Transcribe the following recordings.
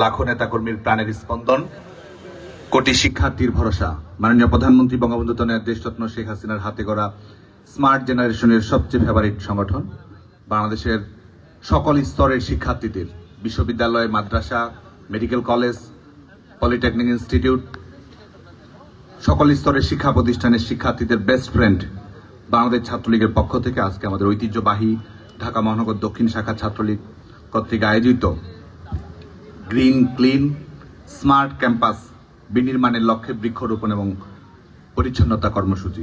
লাখো নেতাকর্মীর প্রাণের স্পন্দন, কোটি শিক্ষার্থীর ভরসা। মাননীয় প্রধানমন্ত্রী বঙ্গবন্ধু তনয়ের দেশরত্ন শেখ হাসিনার হাতে গড়া স্মার্ট জেনারেশনের সবচেয়ে ফেভারিট সংগঠন। বাংলাদেশের সকল স্তরের শিক্ষার্থীদের, বিশ্ববিদ্যালয়, মাদ্রাসা মেডিকেল কলেজ পলিটেকনিক ইনস্টিটিউট সকল স্তরের শিক্ষা প্রতিষ্ঠানের শিক্ষার্থীদের বেস্ট ফ্রেন্ড বাংলাদেশ ছাত্রলীগের পক্ষ থেকে আজকে আমাদের ঐতিহ্যবাহী ঢাকা মহানগর দক্ষিণ শাখা ছাত্রলীগ কর্তৃক আয়োজিত গ্রিন, ক্লিন, স্মার্ট ক্যাম্পাস বিনির্মাণের লক্ষ্যে বৃক্ষরোপণ এবং পরিচ্ছন্নতা কর্মসূচি।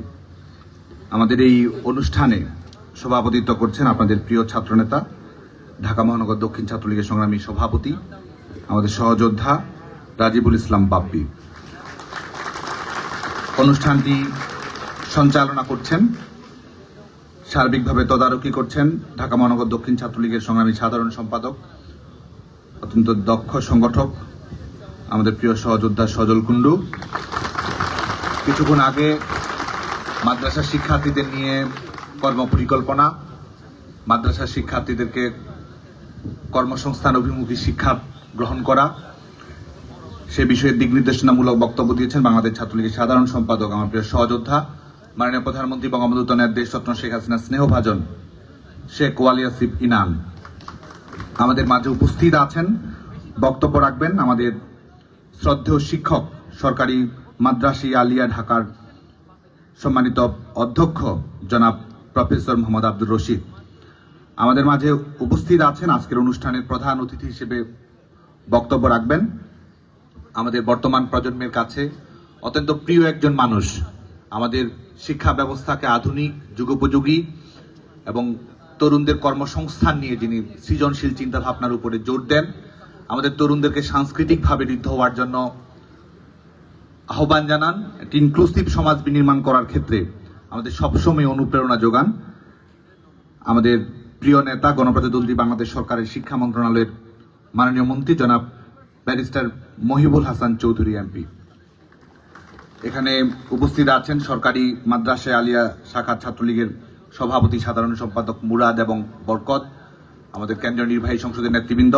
আমাদের এই অনুষ্ঠানে সভাপতিত্ব করছেন আপনাদের প্রিয় ছাত্রনেতা, ঢাকা মহানগর দক্ষিণ ছাত্রলীগের সংগ্রামী সভাপতি, আমাদের সহযোদ্ধা রাজিবুল ইসলাম বাপ্পি। অনুষ্ঠানটি সঞ্চালনা করছেন, সার্বিকভাবে তদারকি করছেন ঢাকা মহানগর দক্ষিণ ছাত্রলীগের সংগ্রামী সাধারণ সম্পাদক অত্যন্ত দক্ষ সংগঠক, আমাদের প্রিয় সহযোদ্ধা সজল কুণ্ডু। কিছুক্ষণ আগে মাদ্রাসা শিক্ষার্থীদের নিয়ে কর্মপরিকল্পনা। মাদ্রাসা শিক্ষার্থীদেরকে কর্মসংস্থান অভিমুখী শিক্ষা গ্রহণ করা। সে বিষয়ে দিক নির্দেশনামূলক বক্তব্য দিয়েছেন বাংলাদেশ ছাত্রলীগের সাধারণ সম্পাদক, আমার প্রিয় সহযোদ্ধা, মাননীয় প্রধানমন্ত্রী, বঙ্গবন্ধু তনের দেশরত্ন শেখ হাসিনা স্নেহভাজন, শেখ ওয়ালিয়াসিফ ইনাম। আমাদের মাঝে উপস্থিত আছেন, বক্তব্য রাখবেন আমাদের শ্রদ্ধেয় শিক্ষক সরকারি মাদ্রাসি আলিয়া ঢাকার সম্মানিত অধ্যক্ষ জনাব প্রফেসর মোহাম্মদ আব্দুর রশিদ। আমাদের মাঝে উপস্থিত আছেন আজকের অনুষ্ঠানের প্রধান অতিথি হিসেবে বক্তব্য রাখবেন আমাদের বর্তমান প্রজন্মের কাছে অত্যন্ত প্রিয় একজন মানুষ। আমাদের শিক্ষা ব্যবস্থাকে আধুনিক, যুগোপযোগী এবং তরুণদের কর্মসংস্থান নিয়ে যিনি সৃজনশীল চিন্তা ভাবনার উপরে জোর দেন, আমাদের তরুণদেরকে সাংস্কৃতিকভাবে ঋদ্ধ হওয়ার জন্য আহ্বান জানান, একটি ইনক্লুসিভ সমাজ বিনির্মাণ করার ক্ষেত্রে আমাদের সবসময় অনুপ্রেরণা যোগান। আমাদের প্রিয় নেতা, গণপ্রজাতন্ত্রী বাংলাদেশ সরকারের শিক্ষা মন্ত্রণালয়ের মাননীয় মন্ত্রী জনাব ব্যারিস্টার মহিবুল হাসান চৌধুরী এমপি। এখানে উপস্থিত আছেন সরকারি মাদ্রাসা আলিয়া শাখা ছাত্রলীগের সভাপতি, সাধারণ সম্পাদক মুরাদ এবং বরকত, আমাদের কেন্দ্রীয় নির্বাহী সংসদের নেতৃবৃন্দ,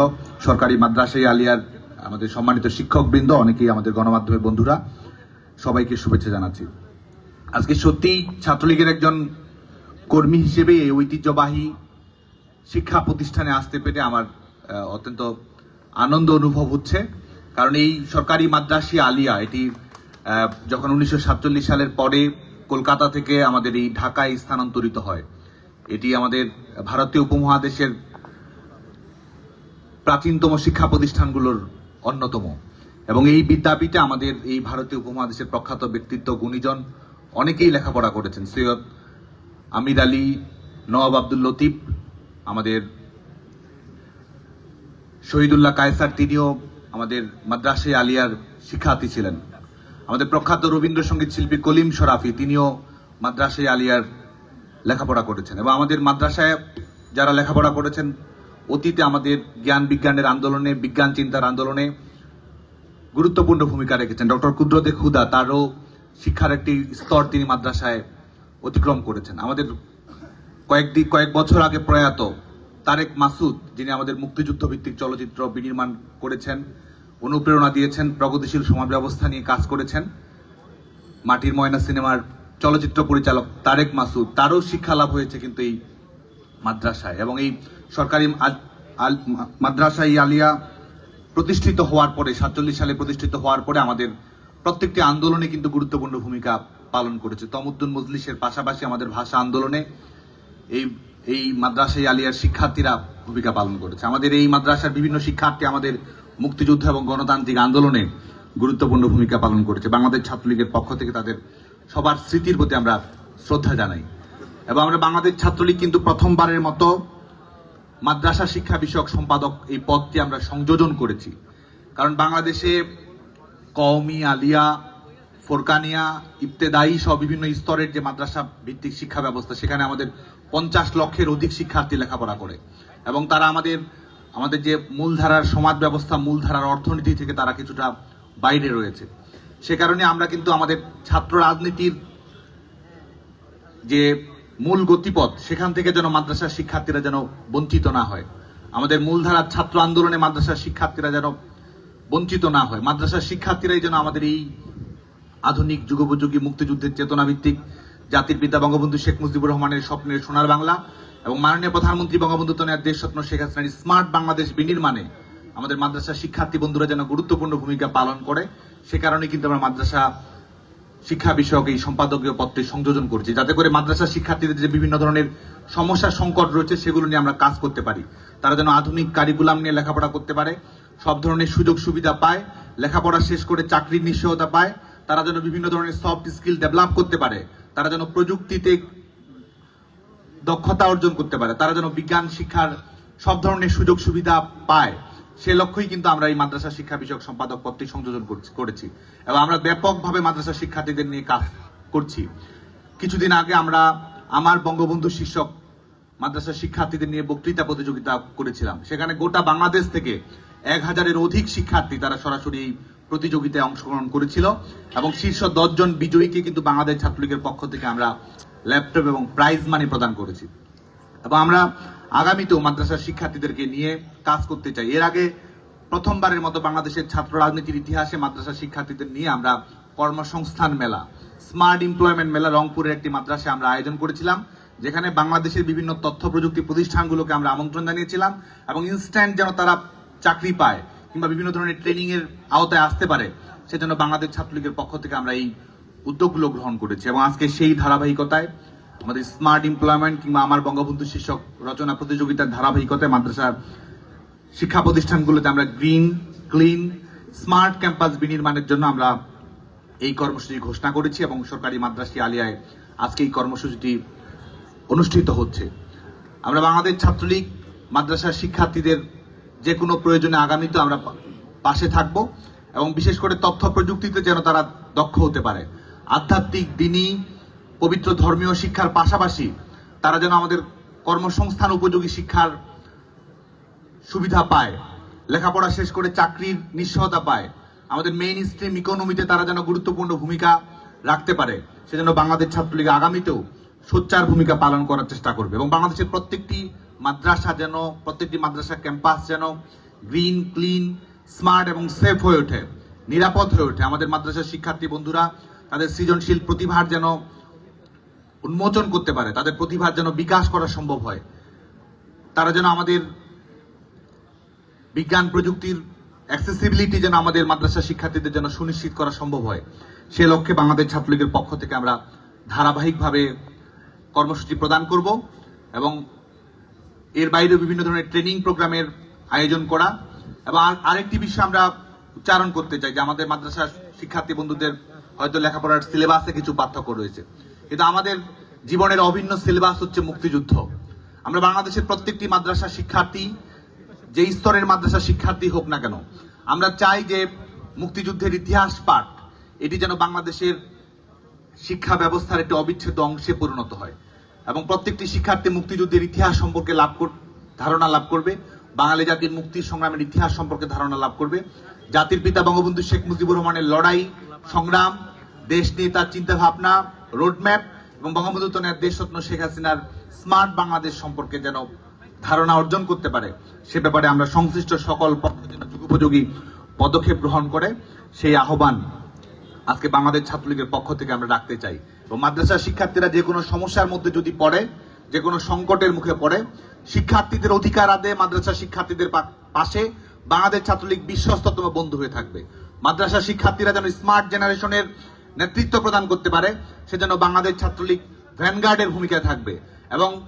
সরকারি মাদ্রাসায় আলিয়ার আমাদের সম্মানিত শিক্ষকবৃন্দ, অনেকেই আমাদের গণমাধ্যমের বন্ধুরা, সবাইকে শুভেচ্ছা জানাচ্ছি। আজকে সত্যি ছাত্রলীগের একজন কর্মী হিসেবে এই ঐতিহ্যবাহী শিক্ষা প্রতিষ্ঠানে আসতে পেরে আমার অত্যন্ত আনন্দ অনুভব হচ্ছে। কারণ এই সরকারি মাদ্রাসি আলিয়া, এটি যখন উনিশশো সাতচল্লিশ সালের পরে কলকাতা থেকে আমাদের এই ঢাকায় স্থানান্তরিত হয়। এটি আমাদের ভারতীয় উপমহাদেশের প্রাচীনতম শিক্ষা প্রতিষ্ঠানগুলোর অন্যতম। এবং এই বিদ্যাপীঠে আমাদের এই ভারতীয় উপমহাদেশের প্রখ্যাত ব্যক্তিত্ব, গুণীজন অনেকেই লেখাপড়া করেছেন। সৈয়দ আমির আলী, নওয়াব আব্দুল লতিফ, আমাদের শহীদুল্লাহ কায়সার, তিনিও আমাদের মাদ্রাসে আলিয়ার শিক্ষার্থী ছিলেন। আমাদের প্রখ্যাত রবীন্দ্রসঙ্গীত শিল্পী কলিম শরাফি, তিনিও মাদ্রাসে আলিয়ার লেখাপড়া করেছেন এবং আমাদের মাদ্রাসায় যারা লেখাপড়া করেছেন, অতীতে আমাদের জ্ঞান বিজ্ঞানের আন্দোলনে, বিজ্ঞান চিন্তার আন্দোলনে গুরুত্বপূর্ণ ভূমিকা রেখেছেন। ডক্টর কুদরতে খুদা তারও শিক্ষার একটি স্তর তিনি মাদ্রাসায় অতিক্রম করেছেন। আমাদের কয়েকদিন, কয়েক বছর আগে প্রয়াত তারেক মাসুদ, যিনি আমাদের মুক্তিযুদ্ধ ভিত্তিক চলচ্চিত্র বিনির্মাণ করেছেন অনুপ্রেরণা দিয়েছেন, প্রগতিশীল সমাজ ব্যবস্থা নিয়ে কাজ করেছেন। মাটির ময়না সিনেমার চলচ্চিত্র পরিচালক তারেক মাসুদ, তারও শিক্ষা লাভ হয়েছে কিন্তু এই মাদ্রাসায়। এবং এই সরকারি মাদ্রাসা ই আলিয়া প্রতিষ্ঠিত হওয়ার পরে, সাতচল্লিশ সালে প্রতিষ্ঠিত হওয়ার পরে আমাদের প্রত্যেকটি আন্দোলনে কিন্তু গুরুত্বপূর্ণ ভূমিকা পালন করেছে। তমুদ্দুন মজলিসের পাশাপাশি আমাদের ভাষা আন্দোলনে এই এই মাদ্রাসায় আলিয়ার শিক্ষার্থীরা ভূমিকা পালন করেছে। আমাদের এই মাদ্রাসার বিভিন্ন শিক্ষার্থী আমাদের মুক্তিযুদ্ধ এবং গণতান্ত্রিক আন্দোলনে গুরুত্বপূর্ণ ভূমিকা পালন করেছে। বাংলাদেশ ছাত্রলীগের পক্ষ থেকে তাদের সবার স্মৃতির প্রতি আমরা শ্রদ্ধা জানাই। এবং আমরা বাংলাদেশ ছাত্রলীগ কিন্তু প্রথমবারের মতো মাদ্রাসা শিক্ষা বিষয়ক সম্পাদক এই পদটি আমরা সংযোজন করেছি। কারণ বাংলাদেশে কওমি, আলিয়া, ফোরকানিয়া, ইবতেদায়ী সহ বিভিন্ন স্তরের যে মাদ্রাসা ভিত্তিক শিক্ষা ব্যবস্থা, সেখানে আমাদের পঞ্চাশ লক্ষের অধিক শিক্ষার্থী লেখাপড়া করে। এবং তারা আমাদের আমাদের যে মূলধারার সমাজ ব্যবস্থা মূলধারার অর্থনীতি থেকে তারা কিছুটা বাইরে রয়েছে। সে কারণে আমরা কিন্তু আমাদের ছাত্র রাজনীতির যে মূল গতিপথ, সেখান থেকে যেন মাদ্রাসার শিক্ষার্থীরা যেন বঞ্চিত না হয়। আমাদের মূলধারার ছাত্র আন্দোলনে মাদ্রাসার শিক্ষার্থীরা যেন বঞ্চিত না হয়। মাদ্রাসার শিক্ষার্থীরাই যেন আমাদের এই আধুনিক যুগোপযোগী মুক্তিযুদ্ধের চেতনা ভিত্তিক জাতির পিতা বঙ্গবন্ধু শেখ মুজিবুর রহমানের স্বপ্নের সোনার বাংলা। এবং মাননীয় প্রধানমন্ত্রী বঙ্গবন্ধু তনয়ার দেশ স্বপ্ন শেখ হাসিনার স্মার্ট বাংলাদেশ বিনির্মাণে আমাদের মাদ্রাসা শিক্ষার্থী বন্ধুরা যেন গুরুত্বপূর্ণ ভূমিকা পালন করে, সে কারণে কিন্তু আমরা মাদ্রাসা শিক্ষা বিষয়ক এই সম্পাদকীয় পত্রে সংযোজন করছি। যাতে করে মাদ্রাসা শিক্ষার্থীদের যে বিভিন্ন ধরনের সমস্যা, সংকট রয়েছে, সেগুলো নিয়ে আমরা কাজ করতে পারি। তারা যেন আধুনিক কারিকুলাম নিয়ে লেখাপড়া করতে পারে, সব ধরনের সুযোগ সুবিধা পায়, লেখাপড়া শেষ করে চাকরির নিশ্চয়তা পায়, তারা যেন বিভিন্ন ধরনের সফট স্কিল ডেভেলপ করতে পারে, তারা যেন প্রযুক্তিতে দক্ষতা অর্জন করতে পারে, তারা যেন বিজ্ঞান, শিক্ষার সব ধরনের সুযোগ সুবিধা পায়, সে লক্ষ্যই কিন্তু আমরা এই মাদ্রাসা শিক্ষা বিষয়ক সম্পাদক পত্রে সংযোজন করেছি এবং আমরা ব্যাপকভাবে মাদ্রাসা শিক্ষার্থীদের নিয়ে কাজ করছি। কিছুদিন আগে আমরা আমার বঙ্গবন্ধু শীর্ষক মাদ্রাসা শিক্ষার্থীদের নিয়ে বক্তৃতা প্রতিযোগিতা করেছিলাম। সেখানে গোটা বাংলাদেশ থেকে এক হাজারের অধিক শিক্ষার্থী তারা সরাসরি এই প্রতিযোগিতায় অংশগ্রহণ করেছিল এবং শীর্ষ দশজন বিজয়ীকে কিন্তু বাংলাদেশ ছাত্রলীগের পক্ষ থেকে আমরা ল্যাপটপ এবং প্রাইজ মানি প্রদান করেছি। এবং আমরা আগামীতেও মাদ্রাসার শিক্ষার্থীদেরকে নিয়ে কাজ করতে চাই। এর আগে প্রথমবারের মতো বাংলাদেশের ছাত্র রাজনীতির ইতিহাসে মাদ্রাসা শিক্ষার্থীদের নিয়ে আমরা কর্মসংস্থান মেলা, স্মার্ট এমপ্লয়মেন্ট মেলা রংপুরের একটি মাদ্রাসায় আমরা আয়োজন করেছিলাম, যেখানে বাংলাদেশের বিভিন্ন তথ্য প্রযুক্তি প্রতিষ্ঠানগুলোকে আমরা আমন্ত্রণ জানিয়েছিলাম এবং ইনস্ট্যান্ট যেন তারা চাকরি পায় কিংবা বিভিন্ন ধরনের ট্রেনিং এর আওতায় আসতে পারে, সেজন্য বাংলাদেশ ছাত্রলীগের পক্ষ থেকে আমরা এই উদ্যোগগুলো গ্রহণ করেছি এবং আজকে সেই ধারাবাহিকতায় আমাদের স্মার্ট এমপ্লয়মেন্ট কিংবা আমার বঙ্গবন্ধু শীর্ষক রচনা প্রতিযোগিতার ধারাবাহিকতায় মাদ্রাসার শিক্ষা প্রতিষ্ঠানগুলোতে আমরা গ্রিন, ক্লিন, স্মার্ট ক্যাম্পাস বিনির্মাণের জন্য আমরা এই কর্মসূচি ঘোষণা করেছি এবং সরকারি মাদ্রাসি আলিয়ায় আজকে এই কর্মসূচিটি অনুষ্ঠিত হচ্ছে। আমরা বাংলাদেশ ছাত্রলীগ মাদ্রাসার শিক্ষার্থীদের যে কোনো প্রয়োজনে আগামীতে আমরা পাশে থাকব এবং বিশেষ করে তথ্য প্রযুক্তিতে যেন তারা দক্ষ হতে পারে। আধ্যাত্মিক দিনী পবিত্র ধর্মীয় শিক্ষার পাশাপাশি তারা যেন আমাদের কর্মসংস্থান উপযোগী শিক্ষার সুবিধা পায়, লেখাপড়া শেষ করে চাকরির নিশ্চয়তা পায়। আমাদের মেইন স্ট্রিম ইকোনমিতে তারা যেন গুরুত্বপূর্ণ ভূমিকা রাখতে পারে, সেজন্য বাংলাদেশ ছাত্রলীগ আগামীতেও সোচ্চার ভূমিকা পালন করার চেষ্টা করবে এবং বাংলাদেশের প্রত্যেকটি মাদ্রাসা যেন, প্রত্যেকটি মাদ্রাসা ক্যাম্পাস যেন গ্রিন ক্লিন স্মার্ট এবং সেফ হয়ে ওঠে, নিরাপদ হয়ে ওঠে। আমাদের মাদ্রাসার শিক্ষার্থী বন্ধুরা তাদের সৃজনশীল প্রতিভার যেন উন্মোচন করতে পারে, তাদের প্রতিভার যেন বিকাশ করা সম্ভব হয়। তারা যেন আমাদের বিজ্ঞান প্রযুক্তির অ্যাক্সেসিবিলিটি যেন আমাদের মাদ্রাসা শিক্ষার্থীদের যেন সুনিশ্চিত করা সম্ভব হয়। সে লক্ষ্যে বাংলাদেশ ছাত্রলীগের পক্ষ থেকে আমরা ধারাবাহিকভাবে কর্মসূচি প্রদান করব এবং এর বাইরে বিভিন্ন ধরনের ট্রেনিং প্রোগ্রামের আয়োজন করা এবং আরেকটি বিষয় আমরা উচ্চারণ করতে চাই, যে আমাদের মাদ্রাসার শিক্ষার্থী বন্ধুদের হয়তো লেখাপড়ার সিলেবাসে কিছু পার্থক্য রয়েছে। কিন্তু আমাদের জীবনের অভিন্ন সিলেবাস হচ্ছে মুক্তিযুদ্ধ। আমরা বাংলাদেশের প্রত্যেকটি মাদ্রাসা শিক্ষার্থী, যে স্তরের মাদ্রাসা শিক্ষার্থী হোক না কেন, আমরা চাই যে মুক্তিযুদ্ধের ইতিহাস পাঠ, এটি যেন বাংলাদেশের শিক্ষা ব্যবস্থার একটি অবিচ্ছেদ্য অংশে পরিণত হয়। এবং প্রত্যেকটি শিক্ষার্থী মুক্তিযুদ্ধের ইতিহাস সম্পর্কে লাভ ধারণা লাভ করবে। বাঙালি জাতির মুক্তি সংগ্রামের ইতিহাস সম্পর্কে ধারণা লাভ করবে। জাতির পিতা বঙ্গবন্ধু শেখ মুজিবুর রহমানের লড়াই, সংগ্রাম, দেশ নিয়ে তার চিন্তা ভাবনা রোডম্যাপ এবং বঙ্গবন্ধু তনের দেশরত্ন শেখ হাসিনার স্মার্ট বাংলাদেশ সম্পর্কে যেন ধারণা অর্জন করতে পারে, সে ব্যাপারে আমরা সংশ্লিষ্ট সকল যুগোপযোগী পদক্ষেপ গ্রহণ করে সেই আহ্বান আজকে বাংলাদেশ ছাত্রলীগের পক্ষ থেকে আমরা রাখতে চাই। এবং মাদ্রাসার শিক্ষার্থীরা যে কোনো সমস্যার মধ্যে যদি পড়ে, যে কোনো সংকটের মুখে পড়ে, শিক্ষার্থীদের অধিকার আদে মাদ্রাসা শিক্ষার্থীদের পাশে বাংলাদেশ ছাত্রলীগ বিশ্বস্ততম বন্ধু হয়ে থাকবে। মাদ্রাসা শিক্ষার্থীরা যেন স্মার্ট জেনারেশনের নেতৃত্ব প্রদান করতে পারে, সেজন্য বাংলাদেশ ছাত্রলীগ ভ্যানগার্ডের ভূমিকায় থাকবে। এবং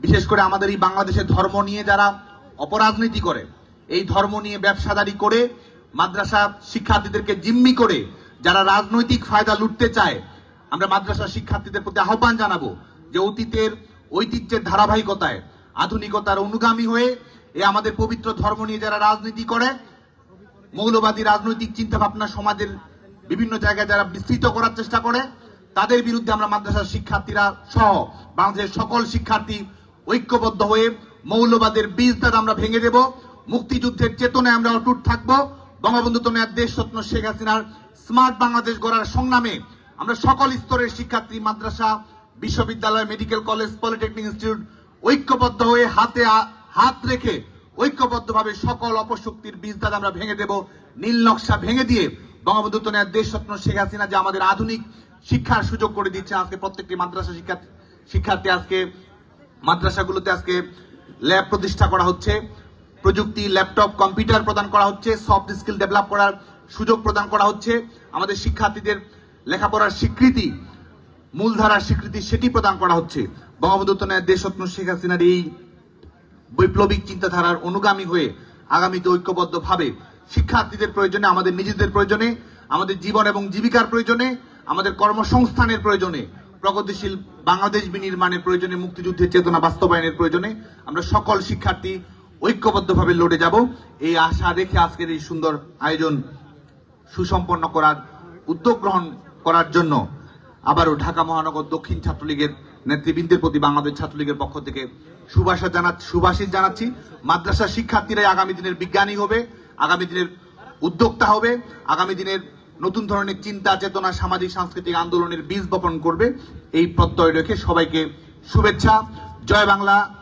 বিশেষ করে আমাদের এই বাংলাদেশের ধর্ম নিয়ে যারা অপরাজনীতি করে, এই ধর্ম নিয়ে ব্যবসাদারি করে, মাদ্রাসা শিক্ষার্থীদেরকে জিম্মি করে, যারা রাজনৈতিক ফায়দা লুটতে চায়, আমরা মাদ্রাসা শিক্ষার্থীদের প্রতি আহ্বান জানাব যে অতীতের ঐতিহ্যের ধারাবাহিকতায়, আধুনিকতার অনুগামী হয়ে এ আমাদের পবিত্র ধর্ম নিয়ে যারা রাজনীতি করে, মৌলবাদী রাজনৈতিক চিন্তা ভাবনা সমাজের বিভিন্ন জায়গায় যারা বিস্তৃত করার চেষ্টা করে, তাদের বিরুদ্ধে আমরা মাদ্রাসার শিক্ষার্থীরা সহ বাংলাদেশের সকল শিক্ষার্থী ঐক্যবদ্ধ হয়ে মৌলবাদের বীজ দ্বারা আমরা ভেঙে দেব, মুক্তিযুদ্ধের চেতনায় আমরা অটুট থাকব। বঙ্গবন্ধু তনয়ার দেশ রত্ন শেখ হাসিনার স্মার্ট বাংলাদেশ গড়ার সংগ্রামে আমরা সকল স্তরের শিক্ষার্থী মাদ্রাসা, বিশ্ববিদ্যালয়, মেডিকেল কলেজ, পলিটেকনিক ইনস্টিটিউট ঐক্যবদ্ধ হয়ে হাতে হাত রেখে ঐক্যবদ্ধভাবে সকল অপশক্তির বীজ দাঁত আমরা ভেঙে দেব। নীল নকশা ভেঙে দিয়ে বঙ্গবন্ধু তনয়ার দেশ স্বপ্ন শেখ হাসিনা যে আমাদের আধুনিক শিক্ষার সুযোগ করে দিচ্ছে। আজকে প্রত্যেকটি মাদ্রাসা শিক্ষা শিক্ষার্থী আজকে মাদ্রাসাগুলোতে আজকে ল্যাব প্রতিষ্ঠা করা হচ্ছে। প্রযুক্তি, ল্যাপটপ, কম্পিউটার প্রদান করা হচ্ছে। সফট স্কিল ডেভেলপ করার সুযোগ প্রদান করা হচ্ছে। আমাদের শিক্ষার্থীদের লেখাপড়ার স্বীকৃতি, মূলধারার স্বীকৃতি সেটি প্রদান করা হচ্ছে। বঙ্গবন্ধু তনয়ার দেশরত্ন শেখ হাসিনার এই বৈপ্লবিক চিন্তাধারার অনুগামী হয়ে আগামীতে ঐক্যবদ্ধভাবে শিক্ষার্থীদের প্রয়োজনে, আমাদের নিজেদের প্রয়োজনে, আমাদের জীবন এবং জীবিকার প্রয়োজনে, আমাদের কর্মসংস্থানের প্রয়োজনে, প্রগতিশীল বাংলাদেশ বিনির্মাণের প্রয়োজনে, মুক্তিযুদ্ধের চেতনা বাস্তবায়নের প্রয়োজনে আমরা সকল শিক্ষার্থী ঐক্যবদ্ধভাবে লড়ে যাব। এই আশা রেখে আজকের এই সুন্দর আয়োজন সুসম্পন্ন করার, উদ্যোগ গ্রহণ করার জন্য আবারও ঢাকা মহানগর দক্ষিণ ছাত্রলীগের নেতৃবৃন্দের প্রতি বাংলাদেশ ছাত্রলীগের পক্ষ থেকে সুভাষা জানা শুভাশিস জানাচ্ছি। মাদ্রাসা শিক্ষার্থীরাই আগামী দিনের বিজ্ঞানী হবে, আগামী দিনের উদ্যোক্তা হবে, আগামী দিনের নতুন ধরনের চিন্তা, চেতনা, সামাজিক, সাংস্কৃতিক আন্দোলনের বীজ বপন করবে। এই প্রত্যয় রেখে সবাইকে শুভেচ্ছা। জয় বাংলা।